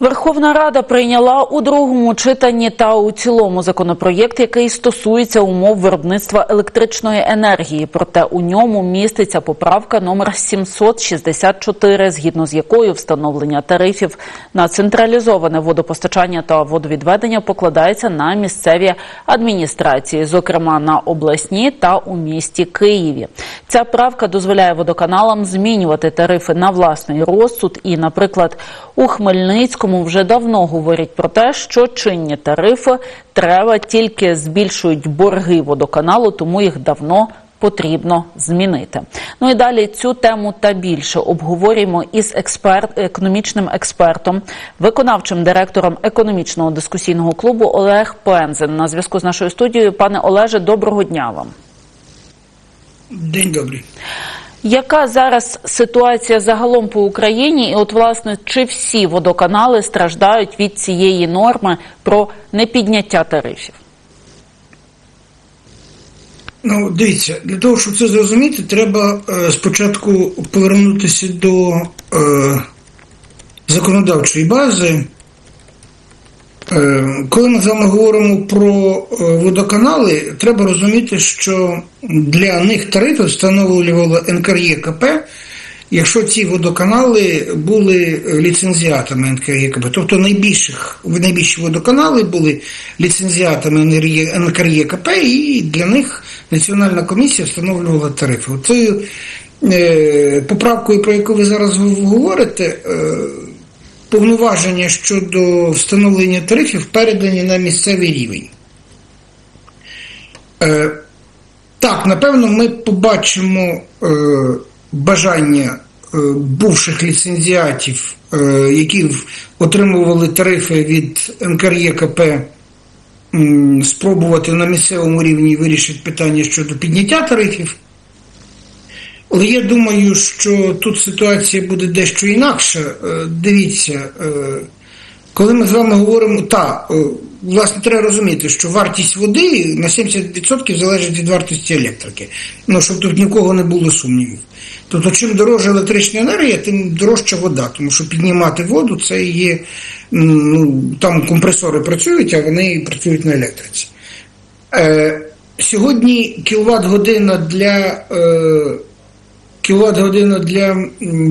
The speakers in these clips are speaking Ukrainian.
Верховна Рада прийняла у другому читанні та у цілому законопроєкт, який стосується умов виробництва електричної енергії. Проте у ньому міститься поправка номер 764, згідно з якою встановлення тарифів на централізоване водопостачання та водовідведення покладається на місцеві адміністрації, зокрема на обласні та у місті Києві. Ця правка дозволяє водоканалам змінювати тарифи на власний розсуд і, наприклад, у Хмельницькому вже давно говорять про те, що чинні тарифи треба тільки збільшують борги водоканалу, тому їх давно потрібно змінити. Ну і далі цю тему та більше обговорюємо із експерт, економічним експертом, виконавчим директором економічного дискусійного клубу Олег Пензен. На зв'язку з нашою студією, пане Олеже, доброго дня вам. День добрий. Яка зараз ситуація загалом по Україні? І от власне чи всі водоканали страждають від цієї норми про непідняття тарифів? Ну, дивіться, для того, щоб це зрозуміти, треба е, спочатку повернутися до е, законодавчої бази. Е, коли ми з вами говоримо про е, водоканали, треба розуміти, що для них тарифи встановлювало НКРЄКП, якщо ці водоканали були ліцензіатами НКРЄКП. Тобто найбільших, найбільші водоканали були ліцензіатами НКРЄКП, і для них Національна комісія встановлювала тарифи. Цією е, поправкою, про яку ви зараз говорите, повноваження щодо встановлення тарифів передані на місцевий рівень. Е, так, напевно, ми побачимо е, бажання е, бувших ліцензіатів, е, які отримували тарифи від НКРЄКП, м, спробувати на місцевому рівні вирішити питання щодо підняття тарифів. Але я думаю, що тут ситуація буде дещо інакша. Е, Дивіться, е, коли ми з вами говоримо, та, е, власне, треба розуміти, що вартість води на 70% залежить від вартості електрики. Ну, щоб тут нікого не було сумнівів. Тобто, чим дорожча електрична енергія, тим дорожча вода, тому що піднімати воду це є, ну, там компресори працюють, а вони працюють на електриці. Е, сьогодні кіловат година для. Е, кіловат година для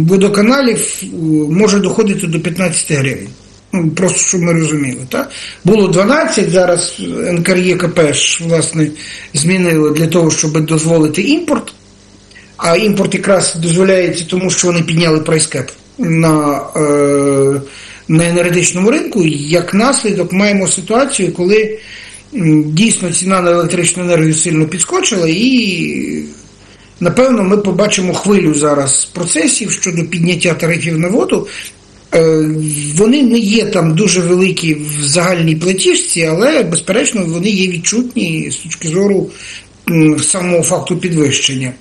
водоканалів е, може доходити до 15 гривень. Ну, Просто щоб ми розуміли. Так? Було 12, зараз НКРЄКП ж, власне, змінило для того, щоб дозволити імпорт. А імпорт якраз дозволяється, тому що вони підняли прайскеп на, е, на енергетичному ринку. Як наслідок маємо ситуацію, коли дійсно ціна на електричну енергію сильно підскочила і Напевно, ми побачимо хвилю зараз процесів щодо підняття тарифів на воду. Е, Вони не є там дуже великі в загальній платіжці, але, безперечно, вони є відчутні з точки зору самого факту підвищення.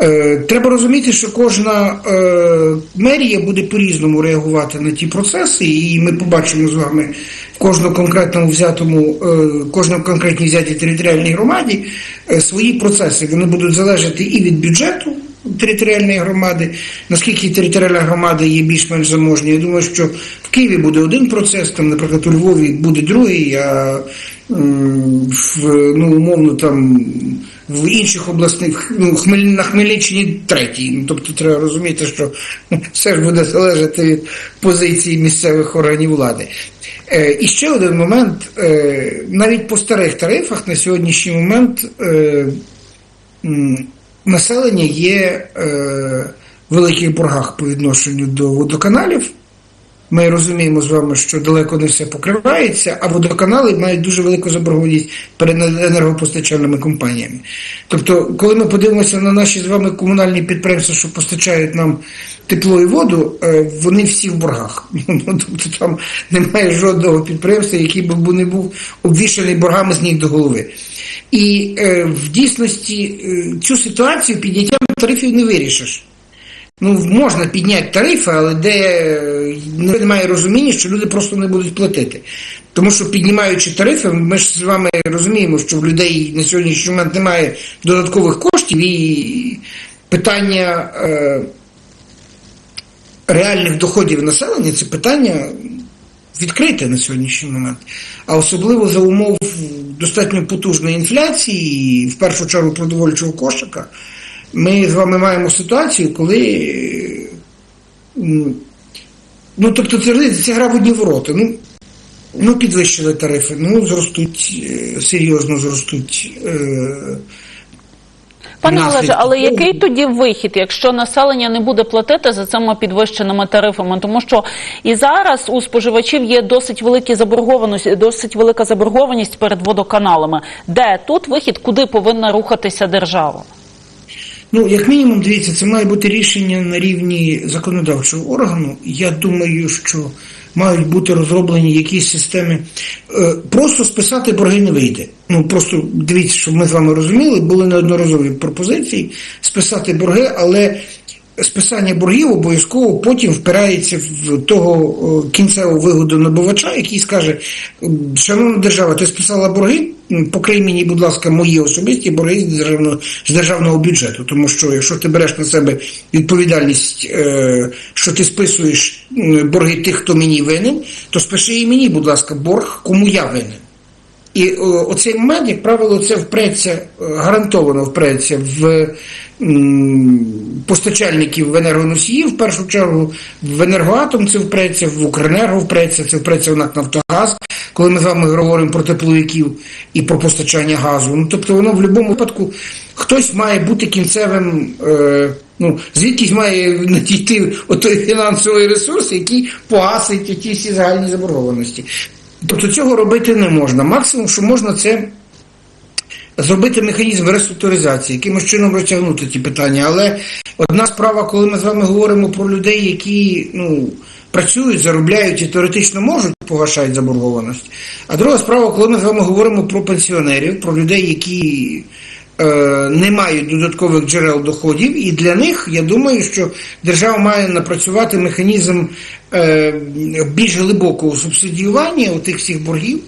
Е, Треба розуміти, що кожна е, мерія буде по-різному реагувати на ті процеси, і ми побачимо з вами в кожному конкретному взятому, е, кожній конкретній взятій територіальній громаді свої процеси. Вони будуть залежати і від бюджету територіальної громади, наскільки територіальна громада є більш-менш заможною. Я думаю, що в Києві буде один процес, там, наприклад, у Львові буде другий, а ну, умовно там в інших обласних, ну, на Хмельниччині третій. Ну, тобто треба розуміти, що все ж буде залежати від позиції місцевих органів влади. Е, і ще один момент, е, навіть по старих тарифах на сьогоднішній момент е, населення є е, в великих боргах по відношенню до водоканалів. Ми розуміємо з вами, що далеко не все покривається, а водоканали мають дуже велику заборгованість перед енергопостачальними компаніями. Тобто, коли ми подивимося на наші з вами комунальні підприємства, що постачають нам тепло і воду, е, вони всі в боргах. Ну, Тобто там немає жодного підприємства, який би не був обвішаний боргами з ніг до голови. І е, в дійсності е, цю ситуацію підняттям тарифів не вирішиш. Ну, можна підняти тарифи, але де е, немає розуміння, що люди просто не будуть платити. Тому що піднімаючи тарифи, ми ж з вами розуміємо, що в людей на сьогоднішній момент немає додаткових коштів, і питання е, реальних доходів населення це питання відкрите на сьогоднішній момент, а особливо за умов достатньо потужної інфляції, і в першу чергу продовольчого кошика, ми з вами маємо ситуацію, коли. Ну, тобто, це, це гра в одні ворота. Ну, ну, підвищили тарифи, ну, зростуть, е, серйозно зростуть. Е, Пане. Олеже, але який тоді вихід, якщо населення не буде платити за цими підвищеними тарифами? Тому що і зараз у споживачів є досить великі заборгованості, досить велика заборгованість перед водоканалами. Де тут вихід, куди повинна рухатися держава? Ну, як мінімум, дивіться, це має бути рішення на рівні законодавчого органу. Я думаю, що мають бути розроблені якісь системи. Е, Просто списати борги не вийде. Ну просто дивіться, щоб ми з вами розуміли, були неодноразові пропозиції списати борги, але списання боргів обов'язково потім впирається в того е, кінцевого вигодонабувача, який скаже: шановна держава, ти списала борги, покрий мені, будь ласка, мої особисті борги з державного, з державного бюджету. Тому що якщо ти береш на себе відповідальність, е, що ти списуєш борги тих, хто мені винен, то спиши і мені, будь ласка, борг, кому я винен. І оцей момент, як правило, це впреться, е, гарантовано впреться в постачальників в енергоносії, в першу чергу, в енергоатом це впреться, в Укренерго впреться, це впреться в НАК Нафтогаз, коли ми з вами говоримо про тепловиків і про постачання газу. Ну, тобто воно в будь-якому випадку хтось має бути кінцевим. Е, Ну, звідкись має надійти отой фінансовий ресурс, який погасить ті всі загальні заборгованості. Тобто цього робити не можна. Максимум, що можна, це зробити механізм реструктуризації, якимось чином розтягнути ці питання. Але одна справа, коли ми з вами говоримо про людей, які ну, працюють, заробляють і теоретично можуть погашати заборгованість. А друга справа, коли ми з вами говоримо про пенсіонерів, про людей, які не мають додаткових джерел доходів, і для них я думаю, що держава має напрацювати механізм е, більш глибокого субсидіювання тих всіх боргів.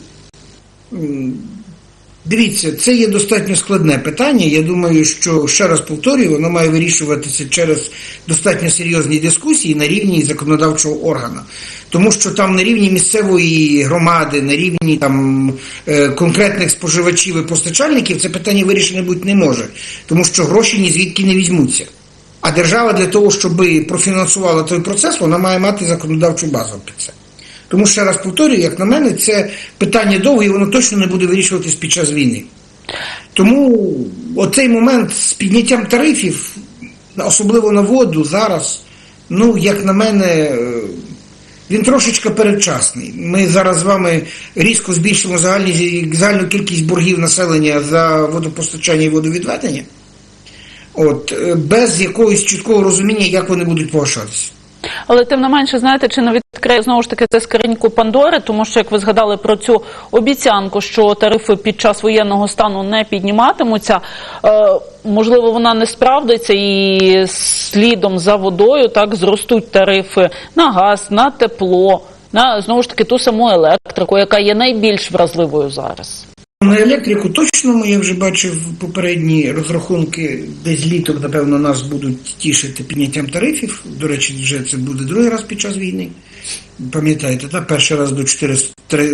Дивіться, це є достатньо складне питання. Я думаю, що ще раз повторюю, воно має вирішуватися через достатньо серйозні дискусії на рівні законодавчого органу. Тому що там на рівні місцевої громади, на рівні там е, конкретних споживачів і постачальників це питання вирішене бути не може, тому що гроші ні звідки не візьмуться. А держава для того, щоб профінансувала той процес, вона має мати законодавчу базу під це. Тому ще раз повторюю, як на мене, це питання довге, і воно точно не буде вирішуватись під час війни. Тому оцей момент з підняттям тарифів, особливо на воду, зараз, ну, як на мене, е, він трошечки передчасний. Ми зараз з вами різко збільшимо загальні, загальну кількість боргів населення за водопостачання і водовідведення, от, е, без якогось чіткого розуміння, як вони будуть погашатися. Але тим не менше, знаєте, чи не відкриє знову ж таки це скриньку Пандори, тому що як ви згадали про цю обіцянку, що тарифи під час воєнного стану не підніматимуться, е, можливо, вона не справдиться і слідом за водою так зростуть тарифи на газ, на тепло, на знову ж таки ту саму електрику, яка є найбільш вразливою зараз. На електрику точно ми, я вже бачив попередні розрахунки, десь літом, напевно, нас будуть тішити підняттям тарифів. До речі, вже це буде другий раз під час війни. Пам'ятаєте, так? перший раз до 4,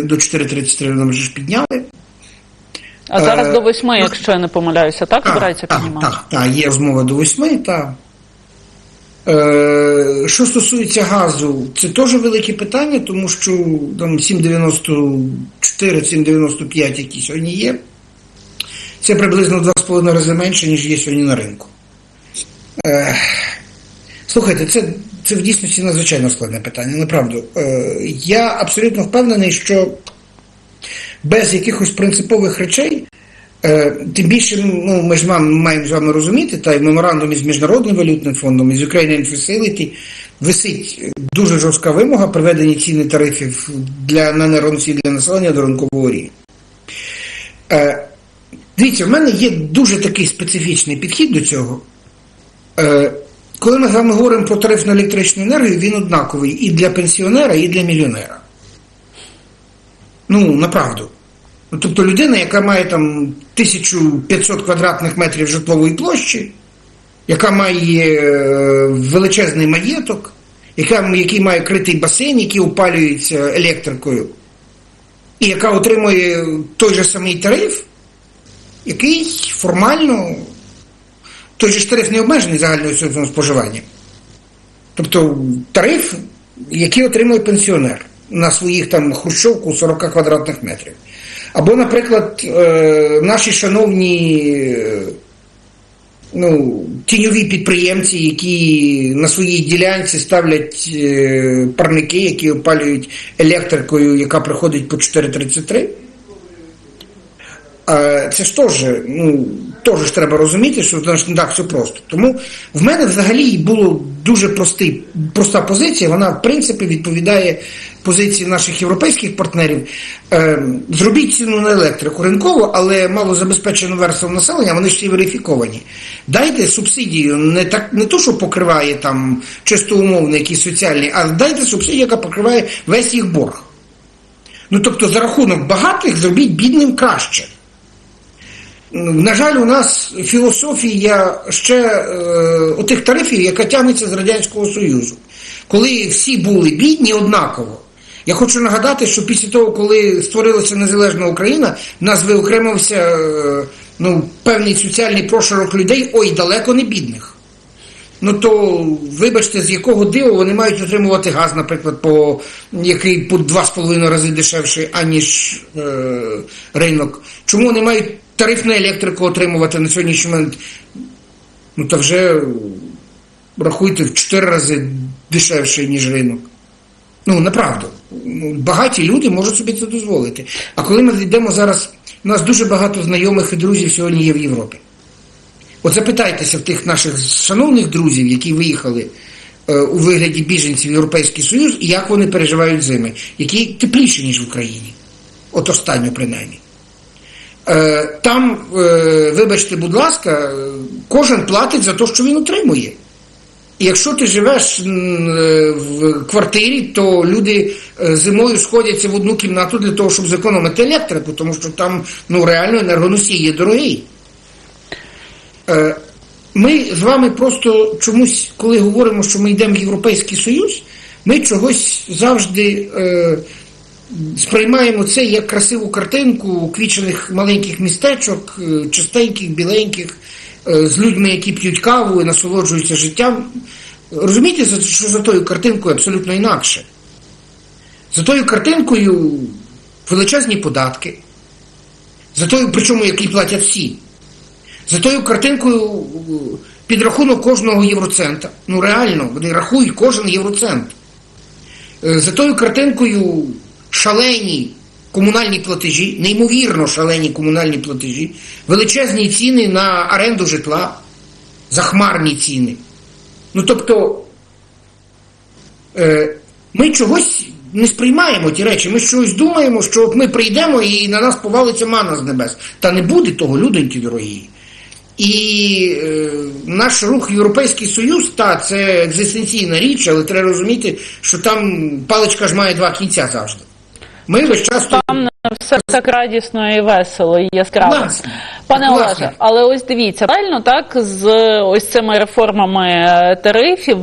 до 4,33 нам вже ж підняли. А зараз Е, до восьми, якщо я не помиляюся, так збирається піднімати? так, так, є розмова до 8, так. Е, що стосується газу, це теж велике питання, тому що там 7,94-7,95, які сьогодні є, це приблизно в 2,5 рази менше, ніж є сьогодні на ринку. Е, слухайте, це, це в дійсності надзвичайно складне питання, направду. Е, я абсолютно впевнений, що без якихось принципових речей Тим більше, ну, ми ж маємо з вами розуміти, та й в меморандумі з Міжнародним валютним фондом, і з Ukrainian Facility висить дуже жорстка вимога приведення ціни тарифів для на енергоносії для населення до ринкового рівня. Е, Дивіться, в мене є дуже такий специфічний підхід до цього. Е, Коли ми з вами говоримо про тариф на електричну енергію, він однаковий і для пенсіонера, і для мільйонера. Ну, направду. Ну, Тобто людина, яка має там 1500 квадратних метрів житлової площі, яка має е, величезний маєток, який має критий басейн, який опалюється електрикою, і яка отримує той же самий тариф, який формально той же ж тариф не обмежений загальною сумою споживання. Тобто тариф, який отримує пенсіонер на своїх там хрущовку 40 квадратних метрів. Або, наприклад, е, наші шановні е, ну, тіньові підприємці, які на своїй ділянці ставлять е, парники, які опалюють електрикою, яка приходить по 4,33. Е, Це ж теж, ну, теж треба розуміти, що це не так все просто. Тому в мене взагалі було дуже простий, проста позиція. Вона, в принципі, відповідає позиції наших європейських партнерів. Е, Зробіть ціну на електрику ринково, але малозабезпечену версію населення, вони ж всі верифіковані. Дайте субсидію, не так не то, що покриває там чисто умовний якісь соціальні, а дайте субсидію, яка покриває весь їх борг. Ну тобто за рахунок багатих зробіть бідним краще. На жаль, у нас філософія ще е, отих тарифів, яка тягнеться з Радянського Союзу, коли всі були бідні однаково. Я хочу нагадати, що після того, коли створилася незалежна Україна, в нас виокремився е, ну, певний соціальний прошарок людей, ой, далеко не бідних. Ну то вибачте, з якого диву вони мають отримувати газ, наприклад, по який по 2,5 рази дешевший, аніж е, ринок. Чому вони мають тариф на електрику отримувати на сьогоднішній момент? Ну то вже рахуйте в 4 рази дешевше, ніж ринок. Ну, направду. Ну, Багаті люди можуть собі це дозволити. А коли ми йдемо зараз, у нас дуже багато знайомих і друзів сьогодні є в Європі. От запитайтеся в тих наших шановних друзів, які виїхали е, у вигляді біженців в Європейський Союз, як вони переживають зими, які тепліші, ніж в Україні. От останньо, принаймні. Е, там, е, вибачте, будь ласка, кожен платить за те, що він отримує. І якщо ти живеш е, в квартирі, то люди зимою сходяться в одну кімнату для того, щоб зекономити електрику, тому що там ну, реально енергоносій є дорогий. Ми з вами просто чомусь, коли говоримо, що ми йдемо в Європейський Союз, ми чогось завжди сприймаємо це як красиву картинку квічених маленьких містечок, е, чистеньких, біленьких, е, з людьми, які п'ють каву і насолоджуються життям. Розумієте, що за тою картинкою абсолютно інакше. За тою картинкою величезні податки, за тою, причому які платять всі. За тою картинкою е, підрахунок кожного євроцента. Ну реально, вони рахують кожен євроцент. За тою картинкою шалені комунальні платежі, неймовірно шалені комунальні платежі, величезні ціни на оренду житла, захмарні ціни. Ну тобто е, ми чогось не сприймаємо ті речі. Ми чогось думаємо, що от ми прийдемо і на нас повалиться мана з небес. Та не буде того, людоньки дорогі. І е, наш рух Європейський Союз, та це екзистенційна річ, але треба розуміти, що там паличка ж має два кінця завжди. Ми весь час Там все так радісно і весело, і яскраво. Власне. Пане Власне. Олеже, але ось дивіться, правильно так з ось цими реформами е, тарифів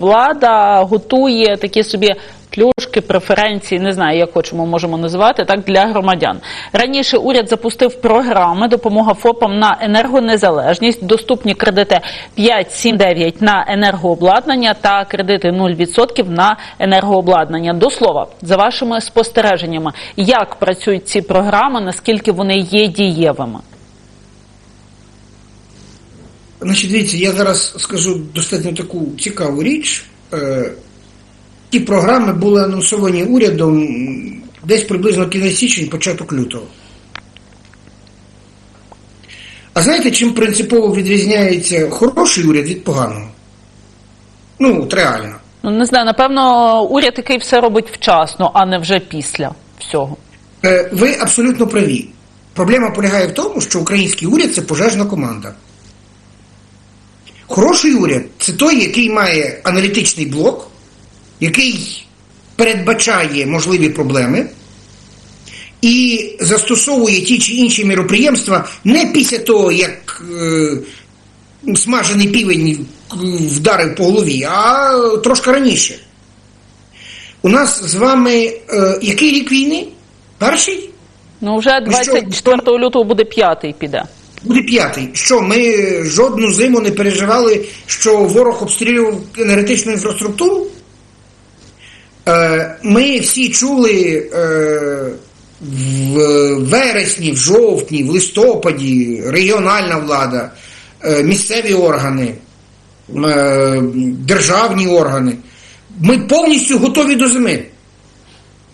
влада готує такі собі плюшки, преференції, не знаю, як хочемо можемо називати так для громадян. Раніше уряд запустив програми допомога ФОПам на енергонезалежність, доступні кредити 5-7-9 на енергообладнання та кредити 0% на енергообладнання. До слова, за вашими спостереженнями, як працюють ці програми, наскільки вони є дієвими? Значить, дивіться, я зараз скажу достатньо таку цікаву річ. Ті програми були анонсовані урядом десь приблизно кінець січень, початок лютого. А знаєте, чим принципово відрізняється хороший уряд від поганого? Ну, от реально. Ну не знаю, напевно, уряд який все робить вчасно, а не вже після всього. Е, Ви абсолютно праві. Проблема полягає в тому, що український уряд це пожежна команда. Хороший уряд це той, який має аналітичний блок, який передбачає можливі проблеми і застосовує ті чи інші міроприємства не після того, як е, смажений півень вдарив по голові, а трошки раніше. У нас з вами е, який рік війни? Перший? Ну вже Ну що, 24 лютого буде п'ятий піде. Буде п'ятий. Що ми жодну зиму не переживали, що ворог обстрілював енергетичну інфраструктуру? Е, ми всі чули е, в вересні, в жовтні, в листопаді регіональна влада, е, місцеві органи, державні органи. Ми повністю готові до зими.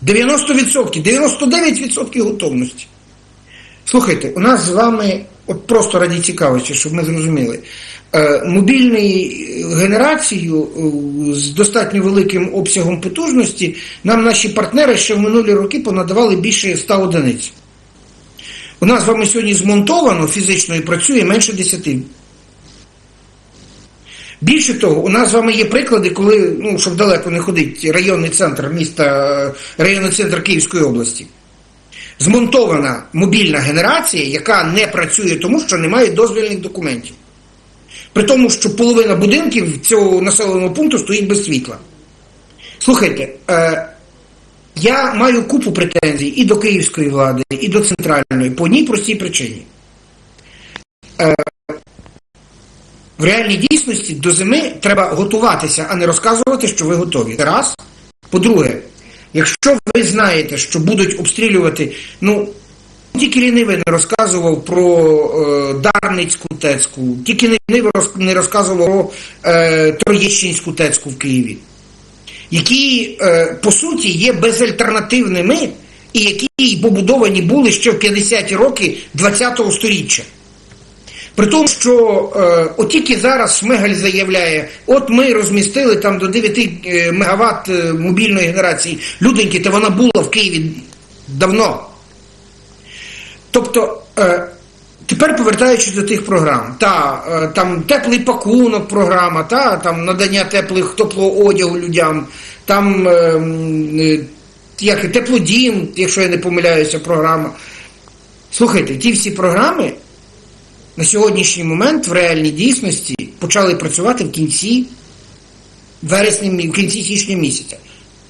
90%, 99% готовності. Слухайте, у нас з вами, от просто раді цікавості, щоб ми зрозуміли, мобільний генерацію е, з достатньо великим обсягом потужності нам наші партнери ще в минулі роки понадавали більше 100 одиниць. У нас з вами сьогодні змонтовано фізично і працює менше 10. Більше того, у нас з вами є приклади, коли, ну, щоб далеко не ходить, районний центр міста, е, районний центр Київської області змонтована мобільна генерація, яка не працює тому, що немає дозвільних документів. При тому, що половина будинків цього населеного пункту стоїть без світла. Слухайте, е, я маю купу претензій і до київської влади, і до центральної по одній простій причині. Е, в реальній дійсності до зими треба готуватися, а не розказувати, що ви готові. Раз. По-друге, Якщо ви знаєте, що будуть обстрілювати, ну тільки лінивий не розказував про е, Дарницьку ТЕЦку, тільки лінивий не розказував про е, Троєщинську ТЕЦку в Києві, які е, по суті є безальтернативними і які побудовані були ще в 50-ті роки ХХ століття. При тому, що е, от тільки зараз Шмигаль заявляє, от ми розмістили там до 9 е, мегаватт е, мобільної генерації. Люденьки, то вона була в Києві давно. Тобто, е, тепер повертаючись до тих програм, та е, там теплий пакунок програма, та там надання теплих теплого одягу людям, там е, е, як теплодім, якщо я не помиляюся, програма. Слухайте, ті всі програми на сьогоднішній момент в реальній дійсності почали працювати в кінці вересня, в кінці січня місяця.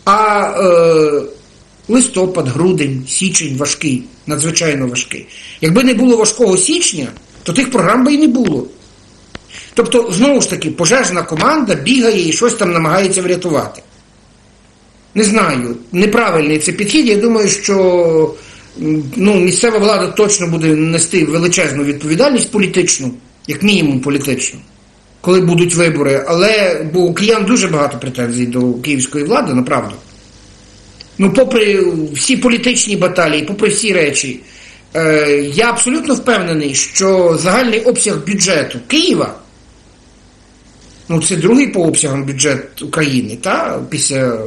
А е, листопад, грудень, січень важкий, надзвичайно важкий. Якби не було важкого січня, то тих програм би і не було. Тобто, знову ж таки, пожежна команда бігає і щось там намагається врятувати. Не знаю, неправильний це підхід. Я думаю, що ну, місцева влада точно буде нести величезну відповідальність політичну, як мінімум політичну, коли будуть вибори. Але бо у киян дуже багато претензій до київської влади, направду. Ну, попри всі політичні баталії, попри всі речі, е, я абсолютно впевнений, що загальний обсяг бюджету Києва. Ну, це другий по обсягам бюджет України, та, після е,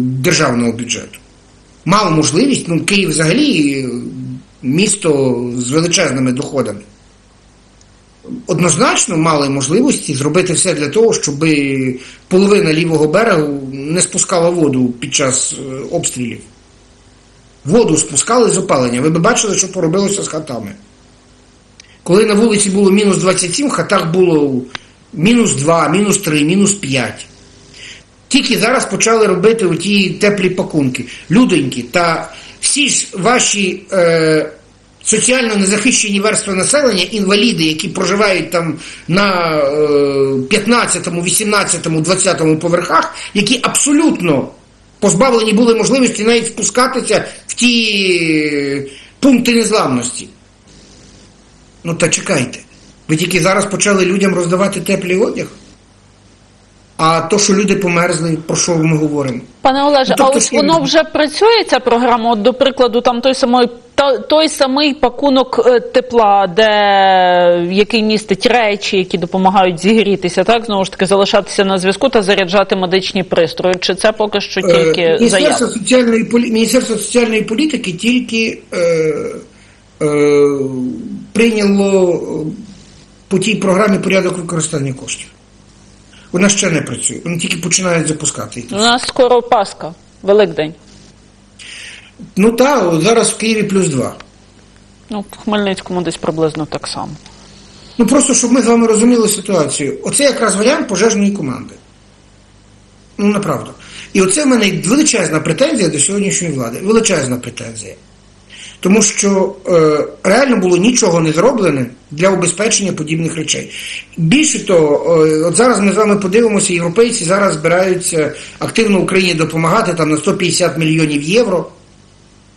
державного бюджету. Мав можливість, ну, Київ взагалі е, місто з величезними доходами. Однозначно мали можливості зробити все для того, щоб половина лівого берегу не спускала воду під час е, обстрілів. Воду спускали з опалення. Ви б бачили, що поробилося з хатами. Коли на вулиці було мінус 27, в хатах було мінус 2, мінус 3, мінус 5. Тільки зараз почали робити оті теплі пакунки. Людоньки, та всі ж ваші е, соціально незахищені верстви населення, інваліди, які проживають там на е, 15, 18, 20 поверхах, які абсолютно позбавлені були можливості навіть спускатися в ті е, пункти незламності. Ну та чекайте. Ви тільки зараз почали людям роздавати теплий одяг? А то, що люди померзли, про що ми говоримо? Пане Олеже, Ну, тобто а ось воно вже працює ця програма. От, до прикладу, там той самий та- той самий пакунок е, тепла, де який містить речі, які допомагають зігрітися, так знову ж таки залишатися на зв'язку та заряджати медичні пристрої. Чи це поки що Е, тільки Міністерство соціальної. Міністерство соціальної політики тільки е, е, прийняло по тій програмі порядок використання коштів. Вона ще не працює, вони тільки починають запускати. У нас скоро Пасха, Великдень. Ну так, зараз в Києві плюс два. Ну, в Хмельницькому десь приблизно так само. Ну просто щоб ми з вами розуміли ситуацію. Оце якраз варіант пожежної команди. Ну, направду. І оце в мене величезна претензія до сьогоднішньої влади. Величезна претензія. Тому що е, реально було нічого не зроблене для убезпечення подібних речей. Більше того, е, от зараз ми з вами подивимося, європейці зараз збираються активно Україні допомагати там на 150 мільйонів євро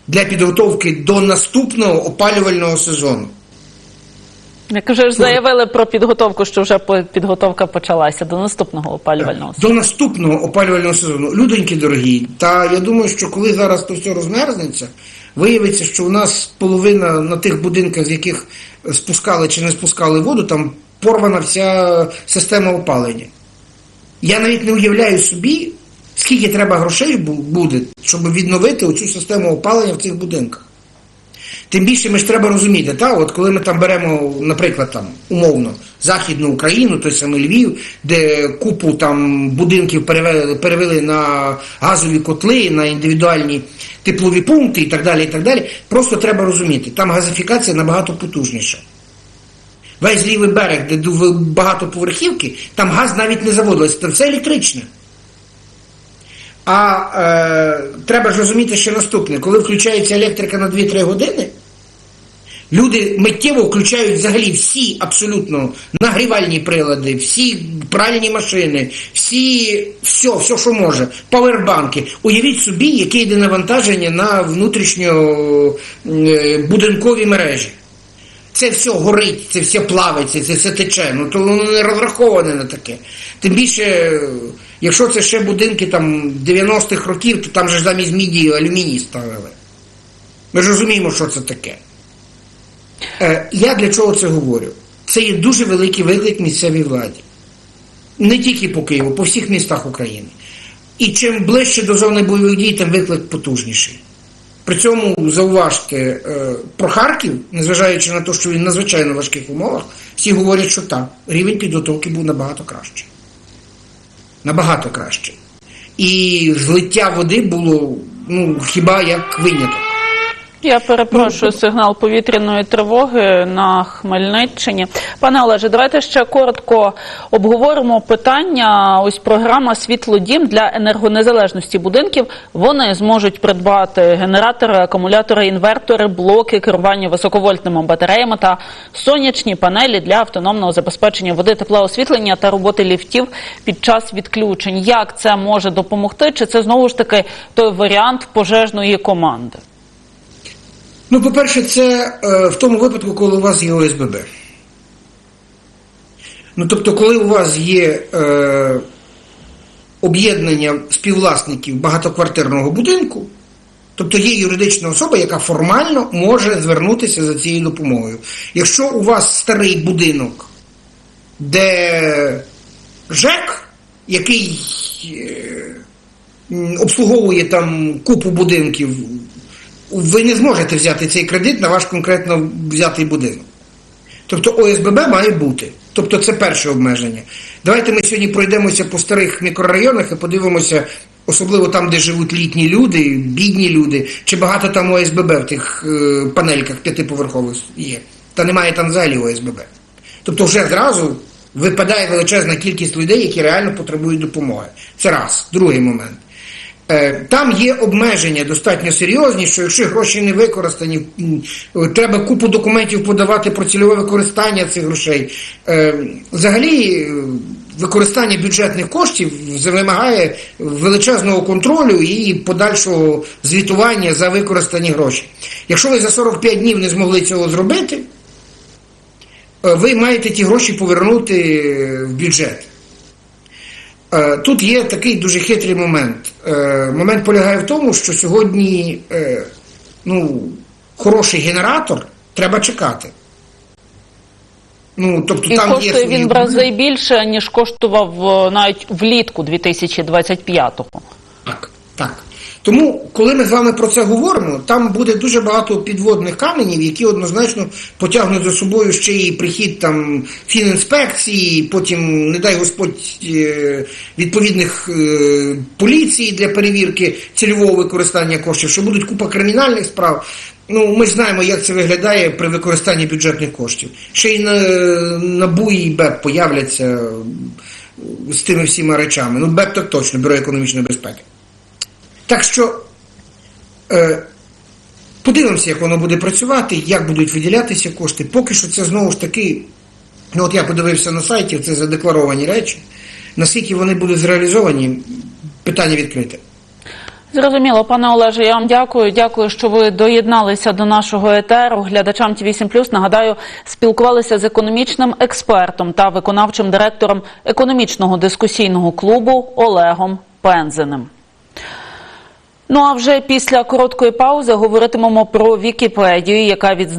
для підготовки до наступного опалювального сезону. Як вже ж заявили про підготовку, що вже підготовка почалася до наступного опалювального сезону. До наступного опалювального сезону. Людоньки дорогі, та я думаю, що коли зараз то все розмерзнеться, виявиться, що у нас половина на тих будинках, з яких спускали чи не спускали воду, там порвана вся система опалення. Я навіть не уявляю собі, скільки треба грошей буде, щоб відновити оцю систему опалення в цих будинках. Тим більше ми ж треба розуміти, та, от коли ми там беремо, наприклад, там, умовно, Західну Україну, той самий Львів, де купу там будинків перевели, перевели на газові котли, на індивідуальні теплові пункти і так далі. і так далі. Просто треба розуміти, там газифікація набагато потужніша. Весь лівий берег, де ду- багатоповерхівки, там газ навіть не заводилось, там все електричне. А е, треба ж розуміти ще наступне: коли включається електрика на 2-3 години, люди миттєво включають взагалі всі абсолютно нагрівальні прилади, всі пральні машини, всі, все, все, що може, павербанки. Уявіть собі, яке йде навантаження на внутрішньобудинкові мережі. Це все горить, це все плавиться, це все тече. Ну то воно не розраховане на таке. Тим більше, якщо це ще будинки там 90-х років, то там же ж замість міді алюміній ставили. Ми ж розуміємо, що це таке. Е, я для чого це говорю? Це є дуже великий виклик місцевій владі. Не тільки по Києву, по всіх містах України. І чим ближче до зони бойових дій, тим виклик потужніший. При цьому зауважте про Харків, незважаючи на те, що він надзвичайно важких умовах, всі говорять, що так, рівень підготовки був набагато кращий. Набагато кращий. І злиття води було ну, хіба як виняток. Я перепрошую сигнал повітряної тривоги на Хмельниччині. Пане Олеже, давайте ще коротко обговоримо питання. Ось програма Світлодім для енергонезалежності будинків. Вони зможуть придбати генератори, акумулятори, інвертори, блоки керування високовольтними батареями та сонячні панелі для автономного забезпечення води, тепла, освітлення та роботи ліфтів під час відключень. Як це може допомогти? Чи це знову ж таки той варіант пожежної команди? Ну, по-перше, це е, в тому випадку, коли у вас є ОСББ. Ну, тобто, коли у вас є е, об'єднання співвласників багатоквартирного будинку, тобто є юридична особа, яка формально може звернутися за цією допомогою. Якщо у вас старий будинок, де ЖЕК, який е, обслуговує там купу будинків, ви не зможете взяти цей кредит на ваш конкретно взятий будинок. Тобто ОСББ має бути. Тобто це перше обмеження. Давайте ми сьогодні пройдемося по старих мікрорайонах і подивимося, особливо там, де живуть літні люди, бідні люди, чи багато там ОСББ в тих е, панельках п'ятиповерхових є. Та немає там взагалі ОСББ. Тобто вже зразу випадає величезна кількість людей, які реально потребують допомоги. Це раз. Другий момент. Е, Там є обмеження достатньо серйозні, що якщо гроші не використані, треба купу документів подавати про цільове використання цих грошей. Е, Взагалі, е, використання бюджетних коштів вимагає величезного контролю і подальшого звітування за використані гроші. Якщо ви за 45 днів не змогли цього зробити, ви маєте ті гроші повернути в бюджет. Е, Тут є такий дуже хитрий момент. Е, Момент полягає в тому, що сьогодні е, ну, хороший генератор треба чекати. Ну, тобто І там коштує є він в рази більше, ніж коштував навіть влітку 2025-го. Так, так. Тому, коли ми з вами про це говоримо, там буде дуже багато підводних каменів, які однозначно потягнуть за собою ще і прихід там фінінспекції, потім, не дай Господь, е, відповідних е, поліції для перевірки цільового використання коштів, що будуть купа кримінальних справ. Ну, ми знаємо, як це виглядає при використанні бюджетних коштів. Ще й на, НАБУ і БЕП появляться з тими всіма речами. Ну, БЕП так точно, Бюро економічної безпеки. Так що е, подивимося, як воно буде працювати, як будуть виділятися кошти. Поки що це знову ж таки, ну от я подивився на сайті, це задекларовані речі. Наскільки вони будуть зреалізовані, питання відкрите. Зрозуміло, пане Олеже, я вам дякую. Дякую, що ви доєдналися до нашого етеру. Глядачам ТВ 7 нагадаю, спілкувалися з економічним експертом та виконавчим директором економічного дискусійного клубу Олегом Пензеним. Ну а вже після короткої паузи говоритимемо про Вікіпедію, яка відзначає